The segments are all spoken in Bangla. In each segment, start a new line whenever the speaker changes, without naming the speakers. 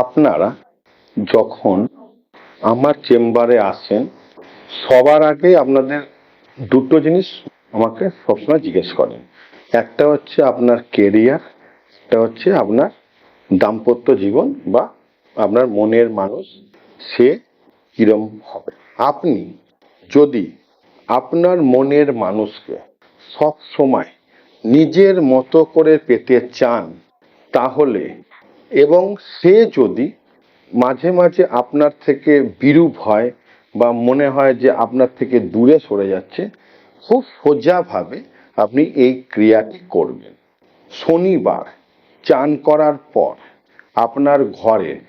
আপনারা যখন আমার চেম্বারে আসেন, সবার আগে আপনাদের দুটো জিনিস আমাকে সবসময় জিজ্ঞেস করেন। একটা হচ্ছে আপনার কেরিয়ার একটা হচ্ছে আপনার দাম্পত্য জীবন বা আপনার মনের মানুষ, সে কিরম হবে। আপনি যদি আপনার মনের মানুষকে সব সময় নিজের মতো করে পেতে চান, তাহলে এবং সে যদি মাঝে মাঝে আপনার থেকে বিরূপ হয় বা মনে হয় যে আপনার থেকে দূরে সরে যাচ্ছে, খুব সোজাভাবে আপনি এই ক্রিয়াটি করবেন। শনিবার চান করার পর আপনার ঘরে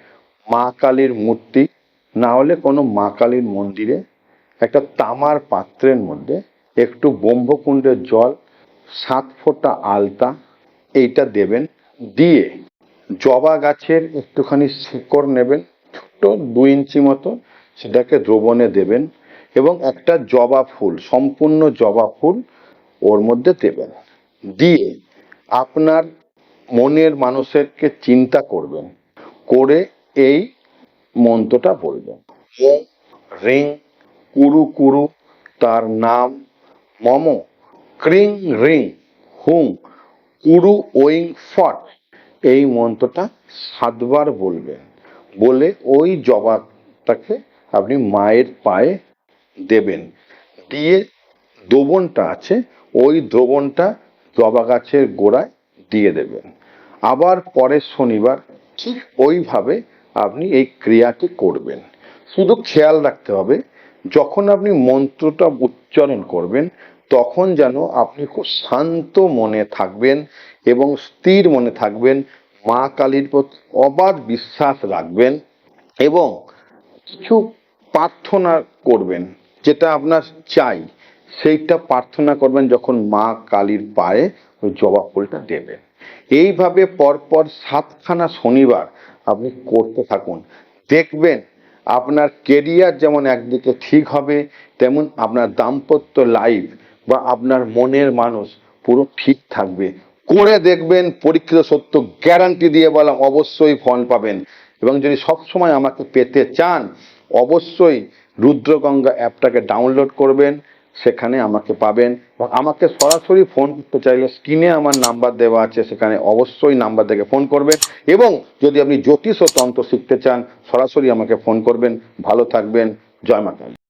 মা কালীর মূর্তি, না হলে কোনো মা কালীর মন্দিরে, একটা তামার পাত্রের মধ্যে একটু ব্রহ্মকুণ্ডের জল, সাত ফোঁটা আলতা, এইটা দেবেন। দিয়ে জবা গাছের একটুখানি শিকড় নেবেন, ছোট্ট দুই ইঞ্চি মতো সেটাকে দ্রবণে দেবেন এবং একটা জবা ফুল, সম্পূর্ণ জবা ফুল ওর মধ্যে দেবেন। দিয়ে আপনার মনের মানুষেরকে চিন্তা করবেন, করে এই মন্ত্রটা বলবেন। রিং কুরু কুরু, তার নাম মম। ক্রিং রিং হুং কুরু ওইং ফট। এই মন্ত্রটা সাতবার বলবেন বলে ওই জবাটাকে আপনি মায়ের পায়ে দেবেন। দিয়ে দ্রবণটা আছে, ওই দ্রবণটা জবা গাছের গোড়ায় দিয়ে দেবেন। আবার পরের শনিবার ঠিক ওইভাবে আপনি এই ক্রিয়াটি করবেন। শুধু খেয়াল রাখতে হবে, যখন আপনি মন্ত্রটা উচ্চারণ করবেন তখন যেন আপনি খুব শান্ত মনে থাকবেন এবং স্থির মনে থাকবেন, মা কালীর প্রতি অবাধ বিশ্বাস রাখবেন এবং কিছু প্রার্থনা করবেন যেটা আপনার চাই। সেইটা প্রার্থনা করবেন যখন মা কালীর পায়ে ওই জবা ফুলটা দেবেন। এইভাবে পরপর সাতখানা শনিবার আপনি করতে থাকুন। দেখবেন আপনার কেরিয়ার যেমন একদিকে ঠিক হবে, তেমন আপনার দাম্পত্য লাইফ বা আপনার মনের মানুষ পুরো ঠিক থাকবে। করে দেখবেন, পরীক্ষিত সত্য গ্যারান্টি দিয়ে বললাম, অবশ্যই ফল পাবেন। এবং যদি সবসময় আমাকে পেতে চান, অবশ্যই রুদ্রগঙ্গা অ্যাপটাকে ডাউনলোড করবেন, সেখানে আমাকে পাবেন। এবং আমাকে সরাসরি ফোন করতে চাইলে স্ক্রিনে আমার নাম্বার দেওয়া আছে, সেখানে অবশ্যই নাম্বার থেকে ফোন করবেন। এবং যদি আপনি জ্যোতিষ ও তন্ত্র শিখতে চান, সরাসরি আমাকে ফোন করবেন। ভালো থাকবেন। জয় মাতা